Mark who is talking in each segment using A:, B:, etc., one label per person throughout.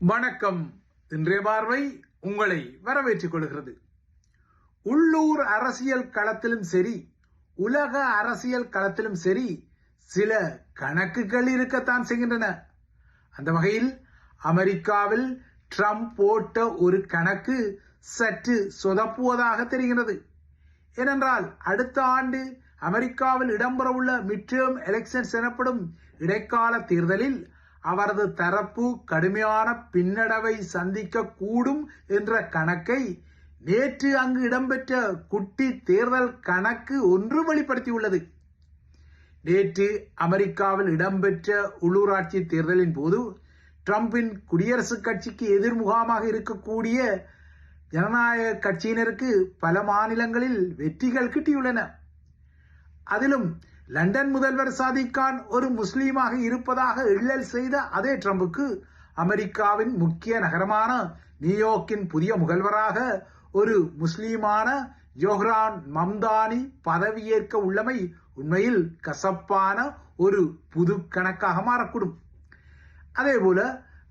A: வணக்கம். இன்றைய பார்வை உங்களை வரவேற்றுக் கொள்கிறது. உள்ளூர் அரசியல் களத்திலும் சரி உலக அரசியல் களத்திலும் சரி சில கணக்குகள் இருக்கத்தான் செய்கின்றன. அந்த வகையில் அமெரிக்காவில் ட்ரம்ப் போட்ட ஒரு கணக்கு சற்று சொதப்புவதாக தெரிகிறது ஏனென்றால் அடுத்த ஆண்டு அமெரிக்காவில் இடம்பெறவுள்ள மிட்டேர்ம் எலெக்ஷன்ஸ் எனப்படும் இடைக்கால தேர்தலில் அவரது தரப்பு கடுமையான பின்னடைவை சந்திக்க கூடும் என்ற கணக்கை நேற்று அங்கு இடம்பெற்ற குட்டி தேர்தல் கணக்கு ஒன்று வெளிப்படுத்தியுள்ளது. நேற்று அமெரிக்காவில் இடம்பெற்ற உள்ளூராட்சி தேர்தலின் போது ட்ரம்பின் குடியரசுக் கட்சிக்கு எதிர்முகமாக இருக்கக்கூடிய ஜனநாயக கட்சியினருக்கு பல மாநிலங்களில் வெற்றிகள் கிட்டியுள்ளன. அதிலும் லண்டன் முதல்வர் சாதிக்கான் ஒரு முஸ்லீமாக இருப்பதாக இல்லல் செய்த அதே ட்ரம்புக்கு அமெரிக்காவின் முக்கிய நகரமான நியூயார்க்கின் புதிய முதல்வராக ஒரு முஸ்லீமான ஜோஹ்ரான் மம்தானி பதவியேற்க உள்ளமை உண்மையில் கசப்பான ஒரு புது கணக்காக மாறக்கூடும். அதேபோல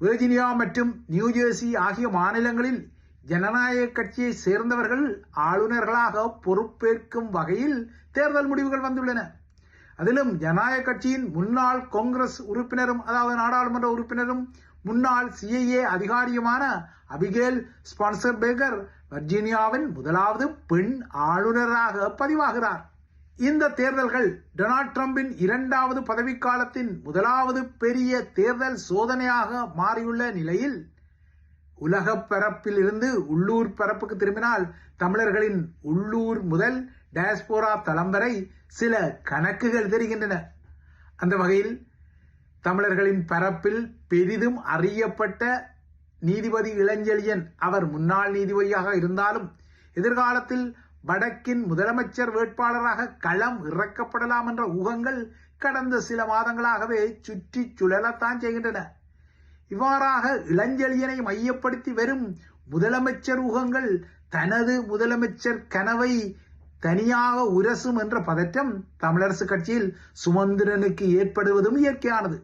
A: வெர்ஜினியா மற்றும் நியூஜெர்சி ஆகிய மாநிலங்களில் ஜனநாயக கட்சியை சேர்ந்தவர்கள் ஆளுநர்களாக பொறுப்பேற்கும் வகையில் தேர்தல் முடிவுகள் வந்துள்ளன. அதிலும் ஜனநாயக கட்சியின் முன்னாள் காங்கிரஸ் உறுப்பினரும் அதாவது நாடாளுமன்ற உறுப்பினரும் முன்னாள் சிஐஏ அதிகாரியுமான அபிகேல் ஸ்பான்சர் பேகர் வர்ஜீனியாவின் முதலாவது பெண் ஆளுநராக பதிவாகிறார். இந்த தேர்தல்கள் டொனால்ட் ட்ரம்பின் இரண்டாவது பதவிக்காலத்தின் முதலாவது பெரிய தேர்தல் சோதனையாக மாறியுள்ள நிலையில் உலக பரப்பில் இருந்து உள்ளூர் பரப்புக்கு திரும்பினால் தமிழர்களின் உள்ளூர் முதல் டயஸ்போரா தளம் வரை சில கணக்குகள் தெரிகின்றன. அந்த வகையில் தமிழர்களின் பரப்பில் பெரிதும் அறியப்பட்ட நீதிபதி இளஞ்செழியன் அவர் முன்னாள் நீதிபதியாக இருந்தாலும் எதிர்காலத்தில் வடக்கின் முதலமைச்சர் வேட்பாளராக களம் இறக்கப்படலாம் என்ற ஊகங்கள் கடந்த சில மாதங்களாகவே சுற்றி சுழலத்தான் செய்கின்றன. இவ்வாறாக இளஞ்செழியனை மையப்படுத்தி வரும் முதலமைச்சர் ஊகங்கள் தனது முதலமைச்சர் கனவை தனியாக உரசும் என்ற பதற்றம் தமிழரசு கட்சியில் சுமந்திரனுக்கு ஏற்படுவதும் இயற்கையானது.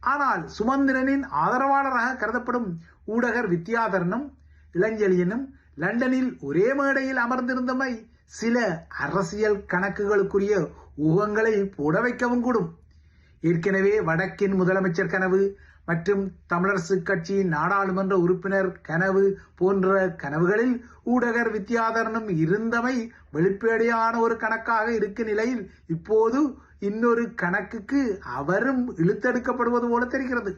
A: ஆனால் சுமந்திரனின் ஆதரவாளராக கருதப்படும் ஊடகர் வித்யாதரனும் இளஞ்செழியனும் லண்டனில் ஒரே மேடையில் அமர்ந்திருந்தமை சில அரசியல் கணக்குகளுக்குரிய ஊகங்களை போட வைக்கவும் கூடும். ஏற்கனவே வடக்கின் முதலமைச்சர் கனவு மற்றும் தமிழரசு கட்சியின் நாடாளுமன்ற உறுப்பினர் கனவு போன்ற கனவுகளில் ஊடகர் வித்யாதரனும் இருந்தமை வெளிப்படையான ஒரு கணக்காக இருக்கும் நிலையில் இப்போது இன்னொரு கணக்குக்கு அவரும் இழுத்தெடுக்கப்படுவது போல தெரிகிறது.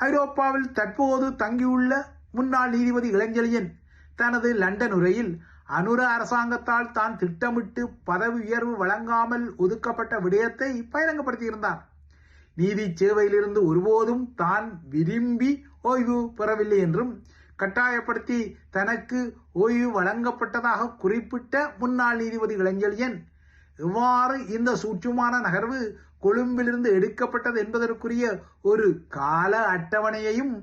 A: ஐரோப்பாவில் தற்போது தங்கியுள்ள முன்னாள் நீதிபதி இளஞ்செழியன் தனது லண்டன் உரையில் அனுர அரசாங்கத்தால் தான் திட்டமிட்டு பதவி உயர்வு வழங்காமல் ஒதுக்கப்பட்ட விடயத்தை பகிரங்கப்படுத்தியிருந்தான் நீதி சேவையிலிருந்து ஒருபோதும் தான் விரும்பி ஓய்வு பெறவில்லை என்றும் கட்டாயப்படுத்தி தனக்கு ஓய்வு வழங்கப்பட்டதாக குறிப்பிட்ட முன்னாள் நீதிபதி இளஞ்செழியன் இவ்வாறு இந்த சூட்சுமான நகர்வு கொழும்பிலிருந்து எடுக்கப்பட்டது என்பதற்குரிய ஒரு கால அட்டவணையையும்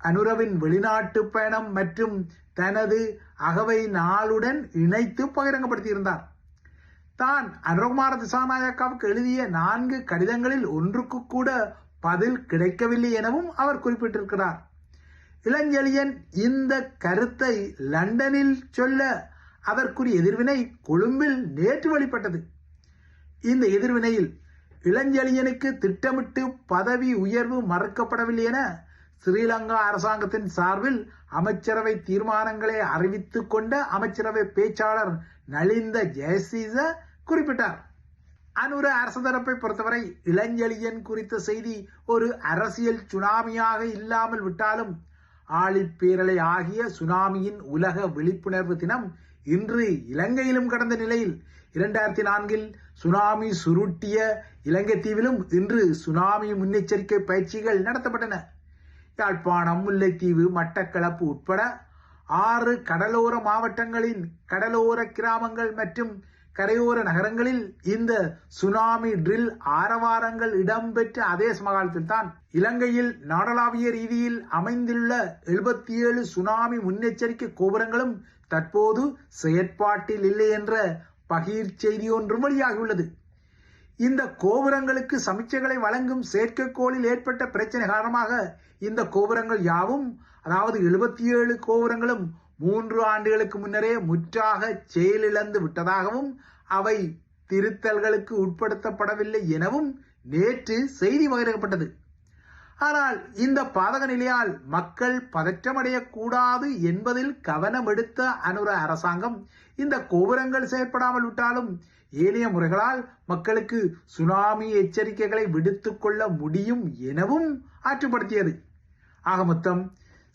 A: அனுரவின் வெளிநாட்டு பயணம் மற்றும் தனது அகவை நாளுடன் இணைத்து பகிரங்கப்படுத்தியிருந்தார். தான் அனுரகுமார திசாநாயக்காவுக்கு எழுதிய நான்கு கடிதங்களில் ஒன்றுக்கு கூட பதில் கிடைக்கவில்லை எனவும் அவர் குறிப்பிட்டிருக்கிறார். இளஞ்செழியன் இந்த கருத்தை லண்டனில் சொல்ல அதற்குரிய எதிர்வினை கொழும்பில் நேற்று வெளிப்பட்டது. இந்த எதிர்வினையில் இளஞ்செழியனுக்கு திட்டமிட்டு பதவி உயர்வு மறுக்கப்படவில்லை என ஸ்ரீலங்கா அரசாங்கத்தின் சார்பில் அமைச்சரவை தீர்மானங்களை அறிவித்துக் கொண்ட அமைச்சரவை பேச்சாளர் நலிந்த ஜெயசீச குறிப்பிட்டார். அனுர அரசு தரப்பை பொறுத்தவரை இளஞ்செழியன் குறித்த செய்தி ஒரு அரசியல் சுனாமியாக இல்லாமல் விட்டாலும் ஆழிப்பேரலை ஆகிய சுனாமியின் உலக விழிப்புணர்வு தினம் இன்று இலங்கையிலும் கடந்த நிலையில் இரண்டாயிரத்தி நான்கில் சுனாமி சுருட்டிய இலங்கை தீவிலும் இன்று சுனாமி முன்னெச்சரிக்கை பயிற்சிகள் நடத்தப்பட்டன. யாழ்ப்பாணம் முல்லைத்தீவு மட்டக்களப்பு உட்பட ஆறு கடலோர மாவட்டங்களின் கடலோர கிராமங்கள் மற்றும் கரையோர நகரங்களில் இந்த சுனாமி ட்ரில் ஆரவாரங்கள் இடம்பெற்ற அதே சமகாலத்தில் தான் இலங்கையில் நாடளாவிய ரீதியில் அமைந்துள்ள எழுபத்தி ஏழு சுனாமி முன்னெச்சரிக்கை கோபுரங்களும் தற்போது செயற்பாட்டில் இல்லை என்ற பகீர் செய்தி ஒன்றும் வெளியாகியுள்ளது. இந்த கோபுரங்களுக்கு சமிச்சைகளை வழங்கும் செயற்கைக்கோளில் ஏற்பட்ட பிரச்சனை காரணமாக இந்த கோபுரங்கள் யாவும் அதாவது எழுபத்தி ஏழு கோபுரங்களும் மூன்று ஆண்டுகளுக்கு முன்னரே முற்றாக செயலிழந்து விட்டதாகவும் அவை திருத்தல்களுக்கு உட்படுத்தப்படவில்லை எனவும் நேற்று செய்தி பகிரப்பட்டது. ஆனால் இந்த பாதக நிலையால் மக்கள் பதற்றமடையக்கூடாது என்பதில் கவனம் எடுத்த அனுர அரசாங்கம் இந்த கோபுரங்கள் செயற்படாமல் விட்டாலும் ஏனைய முறைகளால் மக்களுக்கு சுனாமி எச்சரிக்கைகளை விடுத்து கொள்ள முடியும் எனவும் ஆற்றுப்படுத்தியது. ஆக மொத்தம்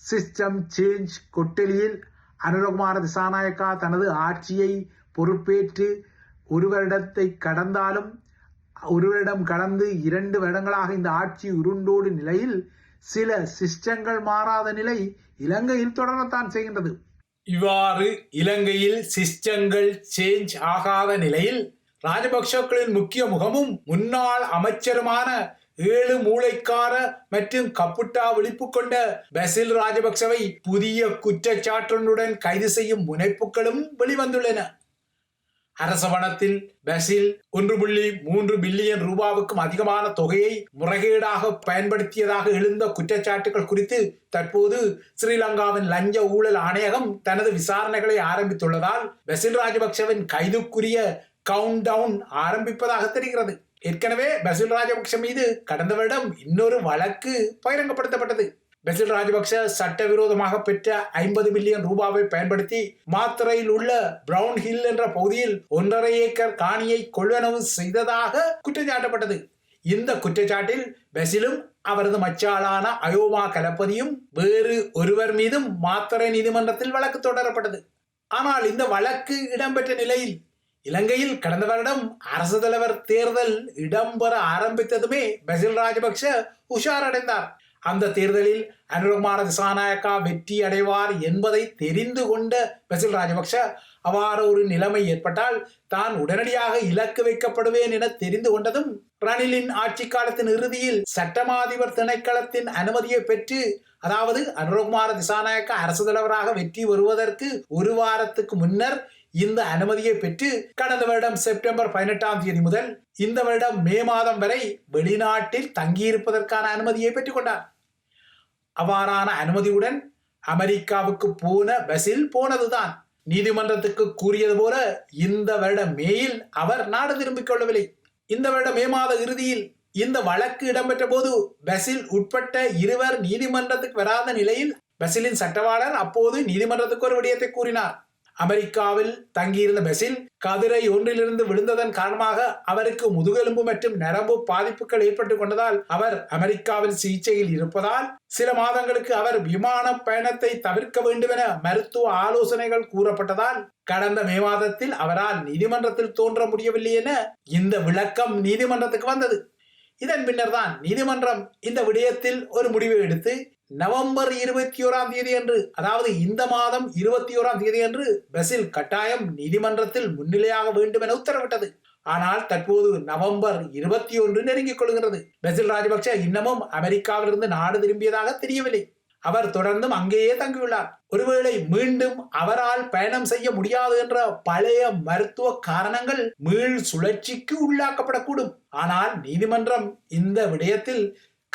A: சிஸ்டம் சேஞ்ச் கொட்டலியில் அனுரகுமார திசாநாயக்கா தனது ஆட்சியை பொறுப்பேற்று ஒரு வருடத்தை கடந்தாலும் ஒரு வருடம் கடந்து இரண்டு வருடங்களாக இந்த ஆட்சி உருண்டோடு நிலையில் சில சிஸ்டங்கள் மாறாத நிலை இலங்கையில் தொடரத்தான் செய்கின்றது.
B: இவ்வாறு இலங்கையில் சிஸ்டங்கள் சேஞ்ச் ஆகாத நிலையில் ராஜபக்சக்களின் முக்கிய முகமும் முன்னாள் அமைச்சருமான ஏழு மூளைக்கார மற்றும் கப்புட்டா விழிப்பு கொண்ட பசில் ராஜபக்சவை புதிய குற்றச்சாட்டுடன் கைது செய்யும் முனைப்புகளும் வெளிவந்துள்ளன. அரசவனத்தில் பசில் ஒன்று புள்ளி மூன்று பில்லியன் ரூபாவுக்கும் அதிகமான தொகையை முறைகேடாக பயன்படுத்தியதாக எழுந்த குற்றச்சாட்டுகள் குறித்து தற்போது ஸ்ரீலங்காவின் லஞ்ச ஊழல் ஆணையகம் தனது விசாரணைகளை ஆரம்பித்துள்ளதால் பசில் ராஜபக்சவின் கைதுக்குரிய கவுண்ட் டவுன் ஆரம்பிப்பதாக தெரிகிறது. ஏற்கனவே பசில் ராஜபக்ச மீது கடந்த வருடம் இன்னொரு வழக்கு பகிரங்கப்படுத்தப்பட்டது. பெசில் ராஜபக்ச சட்டவிரோதமாக பெற்ற ஐம்பது மில்லியன் ரூபாவை பயன்படுத்தி மாத்திரையில் உள்ள பிரவுன் ஹில் என்ற பகுதியில் ஒன்றரை ஏக்கர் காணியை கொள்வனவு செய்ததாக குற்றச்சாட்டப்பட்டது இந்த குற்றச்சாட்டில் பெசிலும் அவரது மச்சாளான அயோமா கலப்பதியும் வேறு ஒருவர் மீதும் மாத்திரை நீதிமன்றத்தில் வழக்கு தொடரப்பட்டது. ஆனால் இந்த வழக்கு இடம்பெற்ற நிலையில் இலங்கையில் கடந்த வருடம் அரசு தலைவர் தேர்தல் இடம்பெற ஆரம்பித்ததுமே பசில் ராஜபக்ஷ உஷாரடைந்தார். அந்த தேர்தலில் அனுரகுமார திசாநாயக்கா வெற்றி அடைவார் என்பதை தெரிந்து கொண்ட பசில் ராஜபக்ஷ அவ்வாறு ஒரு நிலைமை ஏற்பட்டால் தான் உடனடியாக இலக்கு வைக்கப்படுவேன் என தெரிந்து கொண்டதும் ரணிலின் ஆட்சி காலத்தின் இறுதியில் சட்டமாதிபர் திணைக்களத்தின் அனுமதியை பெற்று அதாவது அனுரகுமார திசாநாயக்கா அரசு தலைவராக வெற்றி வருவதற்கு ஒரு வாரத்துக்கு முன்னர் இந்த அனுமதியை பெற்று கடந்த வருடம் செப்டம்பர் பதினெட்டாம் தேதி முதல் இந்த வருடம் மே மாதம் வரை வெளிநாட்டில் தங்கியிருப்பதற்கான அனுமதியை பெற்றுக்கொண்டார் அவ்வாறான அனுமதியுடன் அமெரிக்காவுக்கு போன பஸில் போனதுதான். நீதிமன்றத்துக்கு கூறியது போல இந்த வருட மேயில் அவர் நாடு திரும்பிக் கொள்ளவில்லை. இந்த வருட மே மாத இறுதியில் இந்த வழக்கு இடம்பெற்ற போது பசில் உட்பட்ட இருவர் நீதிமன்றத்துக்கு வராத நிலையில் பசிலின் சட்டவாளர் அப்போது நீதிமன்றத்துக்கு ஒரு விடயத்தை கூறினார். அமெரிக்காவில் தங்கியிருந்த பெசில் கதிரை ஒன்றிலிருந்து விழுந்ததன் காரணமாக அவருக்கு முதுகெலும்பு மற்றும் நரம்பு பாதிப்புகள் ஏற்பட்டுக் கொண்டதால் அவர் அமெரிக்காவில் சிகிச்சையில் இருப்பதால் சில மாதங்களுக்கு அவர் விமான பயணத்தை தவிர்க்க வேண்டும் என மருத்துவ ஆலோசனைகள் கூறப்பட்டதால் கடந்த மே மாதத்தில் அவரால் நீதிமன்றத்தில் தோன்ற முடியவில்லை என இந்த விளக்கம் நீதிமன்றத்துக்கு வந்தது. இதன் பின்னர் தான் நீதிமன்றம் இந்த விடயத்தில் ஒரு முடிவை எடுத்து நவம்பர் இருபத்தி ஓராம் தேதி அன்று அதாவது இந்த மாதம் இருபத்தி ஓராம் தேதி அன்று பசில் கட்டாயம் நீதிமன்றத்தில் முன்னிலையாக வேண்டும் என உத்தரவிட்டது. ஆனால் தற்போது நவம்பர் இருபத்தி ஒன்று நெருங்கிக் கொள்கிறது பசில் ராஜபக்ச இன்னமும் அமெரிக்காவிலிருந்து நாடு திரும்பியதாக தெரியவில்லை. அவர் தொடர்ந்தும் அங்கேயே தங்கியுள்ளார். ஒருவேளை மீண்டும் அவரால் பயணம் செய்ய முடியாது என்ற பழைய மருத்துவ காரணங்கள் மீள் சுழற்சிக்கு உள்ளாக்கப்படக்கூடும். ஆனால் நீதிமன்றம் இந்த விடயத்தில்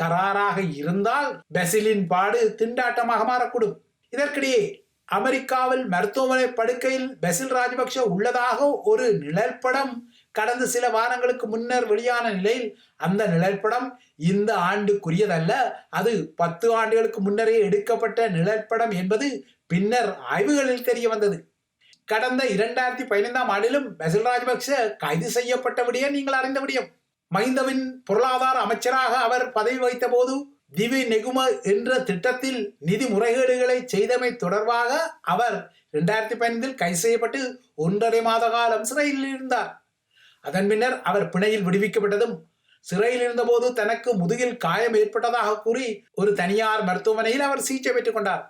B: கராராக இருந்தால் பெசிலின் பாடு திண்டாட்டமாக மாறக்கூடும். இதற்கிடையே அமெரிக்காவில் மருத்துவமனை படுக்கையில் பெசில் ராஜபக்ஷ உள்ளதாக ஒரு நிழற்படம் கடந்த சில வாரங்களுக்கு முன்னர் வெளியான நிலையில் அந்த நிழற்படம் இந்த ஆண்டுக்குரியதல்ல. அது பத்து ஆண்டுகளுக்கு முன்னரே எடுக்கப்பட்ட நிழற்படம் என்பது பின்னர் ஆய்வுகளில் தெரிய வந்தது. கடந்த இரண்டாயிரத்தி பதினைந்தாம் ஆண்டிலும் பெசில் ராஜபக்ஷ கைது செய்யப்பட்ட நீங்கள் அறிந்த விடயம். மைந்தவின் பொருளாதார அமைச்சராக அவர் பதவி வைத்த போது திவி நெகும என்ற திட்டத்தில் நிதி முறைகேடுகளை செய்தமை தொடர்பாக அவர் இரண்டாயிரத்தி பதினைந்தில் கைது செய்யப்பட்டு ஒன்றரை மாத காலம் சிறையில் இருந்தார். அதன் பின்னர் அவர் பிணையில் விடுவிக்கப்பட்டதும் சிறையில் இருந்தபோது தனக்கு முதுகில் காயம் ஏற்பட்டதாக கூறி ஒரு தனியார் மருத்துவமனையில் அவர் சிகிச்சை பெற்றுக் கொண்டார்.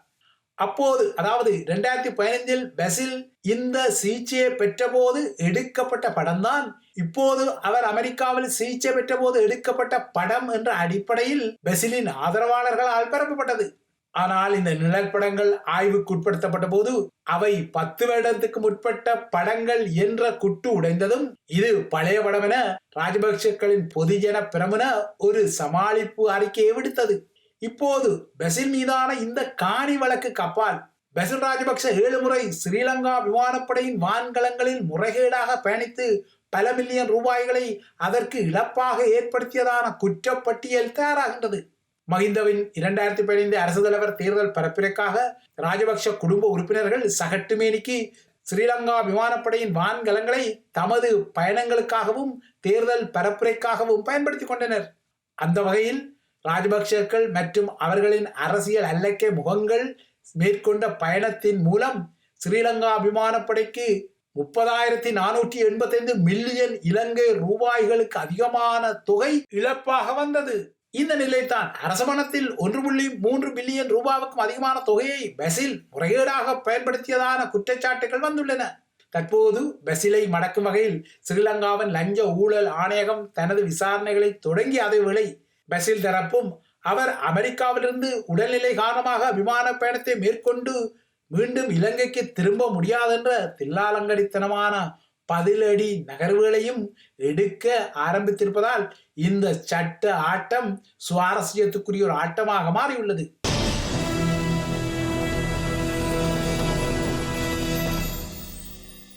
B: அப்போது அதாவது இரண்டாயிரத்தி பதினைந்தில் பெசில் இந்த சிகிச்சையை பெற்றபோது எடுக்கப்பட்ட படம்தான். இப்போது அவர் அமெரிக்காவில் சிகிச்சை பெற்றபோது எடுக்கப்பட்ட படம் என்ற அடிப்படையில் பெசிலின் ஆதரவாளர்களால் பரப்பப்பட்டது ஆனால் இந்த நிழற்படங்கள் ஆய்வுக்கு உட்படுத்தப்பட்ட போது அவை பத்து வருடத்துக்கு முற்பட்ட படங்கள் என்ற குட்டு உடைந்ததும் இது பழைய படம் என ராஜபக்சக்களின் பொதுஜன பிரமுன ஒரு சமாளிப்பு அறிக்கையை விடுத்தது. இப்போது பெசில் மீதான இந்த காணி வழக்கு கப்பால் பெசில் ராஜபக்ச ஏழு முறை ஸ்ரீலங்கா விமானப்படையின் வான்கலங்களில் முறைகேடாக பயணித்து பல மில்லியன் ரூபாய்களை அதற்கு இழப்பாக ஏற்படுத்தியதான குற்றப்பட்டியல் தயாராகின்றது. மஹிந்தவின் இரண்டாயிரத்தி பதினைந்து அரசு தலைவர் தேர்தல் பரப்பிற்காக ராஜபக்ஷ குடும்ப உறுப்பினர்கள் சகட்டுமேனிக்கு ஸ்ரீலங்கா விமானப்படையின் வான்கலங்களை தமது பயணங்களுக்காகவும் தேர்தல் பரப்புரைக்காகவும் பயன்படுத்தி கொண்டனர். அந்த வகையில் ராஜபக்சர்கள் மற்றும் அவர்களின் அரசியல் அல்லக்கை முகங்கள் மேற்கொண்ட பயணத்தின் மூலம் ஸ்ரீலங்கா விமானப்படைக்கு முப்பதாயிரத்தி நானூற்றி எண்பத்தைந்து மில்லியன் இலங்கை ரூபாய்களுக்கு அதிகமான தொகை இழப்பாக வந்தது. இந்த நிலைத்தான் அரசமணத்தில் ஒன்று புள்ளி மூன்று பில்லியன் ரூபாவுக்கும் அதிகமான தொகையை பெசில் முறைகேடாக பயன்படுத்தியதான குற்றச்சாட்டுகள் வந்துள்ளன. தற்போது பெசிலை மடக்கும் வகையில் ஸ்ரீலங்காவின் லஞ்ச ஊழல் ஆணையகம் தனது விசாரணைகளை தொடங்கி அதேவேளை பெசில் தரப்பும் அவர் அமெரிக்காவிலிருந்து உடல்நிலை காரணமாக விமான பயணத்தை மேற்கொண்டு மீண்டும் இலங்கைக்கு திரும்ப முடியாதென்ற தில்லாலங்கடித்தனமான பதிலடி நகர்வுகளையும் எடுக்க ஆரம்பித்திருப்பதால் இந்த சட்ட ஆட்டம் சுவாரஸ்யத்துக்குரிய ஒரு ஆட்டமாக மாறியுள்ளது.